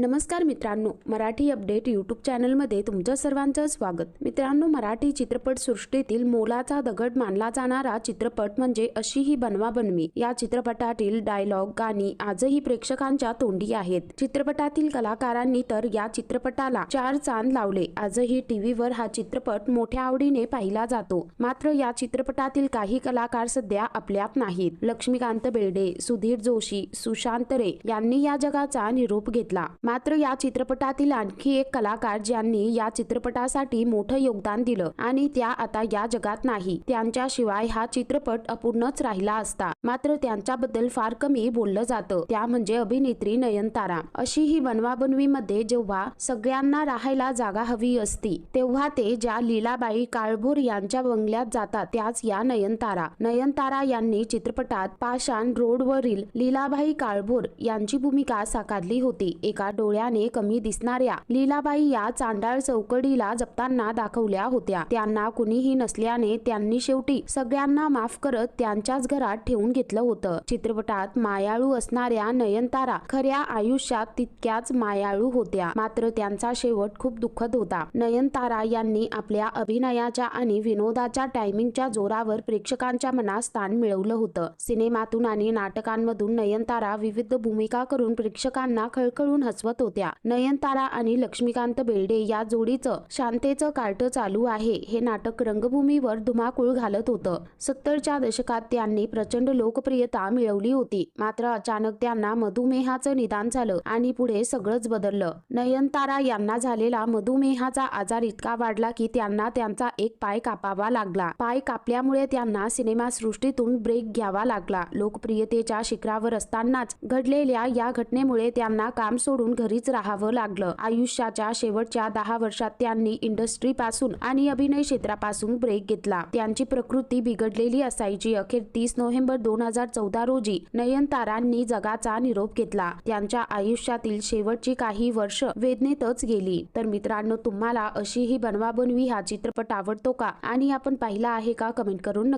नमस्कार मित्रांनो Marathi update YouTube चॅनलमध्ये तुमचं सर्वांचं स्वागत. मित्रांनो मराठी चित्रपट सृष्टीतील मोलाचा दगड मानला जाणारा चित्रपट म्हणजे अशी ही बनवा बनवी. या चित्रपटातील डायलॉग गाणी आजही प्रेक्षकांच्या तोंडी आहेत. चित्रपटातील कलाकारांनी तर या चित्रपटाला चार चांद लावले. आजही टीव्हीवर हा चित्रपट मोठ्या आवडीने पाहिला जातो. मात्र या चित्रपटातील काही कलाकार सध्या आपल्यात नाहीत. लक्ष्मीकांत बेर्डे सुधीर जोशी सुशांत रे यांनी या जगाचा निरोप घेतला. मात्र या चित्रपटातील आणखी एक कलाकार ज्यांनी या चित्रपटासाठी मोठं योगदान दिलं आणि त्या आता या जगात नाही त्यांच्याशिवाय हा चित्रपट अपूर्णच राहिला असता. मात्र त्यांच्याबद्दल फार कमी बोललं जातं. त्या म्हणजे अभिनेत्री नयनतारा. अशी ही बनवाबनवी मध्ये जेव्हा सगळ्यांना राहायला जागा हवी असती तेव्हा ते ज्या लीलाबाई काळभोर यांच्या बंगल्यात जातात त्याच या नयनतारा. नयनतारा यांनी चित्रपटात पाषाण रोडवरील लीलाबाई काळभोर यांची भूमिका साकारली होती. एका डोळ्याने कमी दिसणाऱ्या लीलाबाई या चांडाळ चौकडीला जपताना दाखवल्या होत्या. त्यांना कुणीही नसल्याने त्यांनी शेवटी सगळ्यांना माफ करत त्यांच्याच घरात ठेवून घेतलं होतं. चित्रपटात मायाळू असणाऱ्या नयनतारा खऱ्या आयुष्यात तितक्याच मायाळू होत्या. मात्र त्यांचा शेवट खूप दुःखद होता. नयनतारा यांनी आपल्या अभिनयाच्या आणि विनोदाच्या टायमिंगच्या जोरावर प्रेक्षकांच्या मनात स्थान मिळवलं होतं. सिनेमातून आणि नाटकांमधून नयनतारा विविध भूमिका करून प्रेक्षकांना खळखळून हस वाचवत होत्या. नयनतारा आणि लक्ष्मीकांत बेर्डे या जोडीचं शांतेचं कार्ट चालू आहे. हे नाटक रंगभूमीवर धुमाकूळ घालत होतं. सत्तरच्या दशकात त्यांनी प्रचंड लोकप्रियता मिळवली होती. मात्र अचानक त्यांना मधुमेहाचं निदान झालं आणि पुढे सगळंच बदललं. नयनतारा यांना झालेला मधुमेहाचा आजार इतका वाढला की त्यांना त्यांचा एक पाय कापावा लागला. पाय कापल्यामुळे त्यांना सिनेमा सृष्टीतून ब्रेक घ्यावा लागला. लोकप्रियतेच्या शिखरावर असतानाच घडलेल्या या घटनेमुळे त्यांना काम सोडून घरीच राहावं लागलं. आयुष्याच्या शेवटच्या दहा वर्षात त्यांनी इंडस्ट्री पासून आणि अभिनय क्षेत्रापासून ब्रेक घेतला. त्यांची प्रकृती बिघडलेली असायची. अखेर तीस नोव्हेंबर दोन हजार चौदा रोजी नयनतारांनी जगाचा निरोप घेतला. त्यांच्या आयुष्यातील शेवटची काही वर्ष वेदनेतच गेली. तर मित्रांनो तुम्हाला अशी ही बनवाबनवी हा चित्रपट आवडतो का? आणि आपण पाहिला आहे का? कमेंट करून नक्की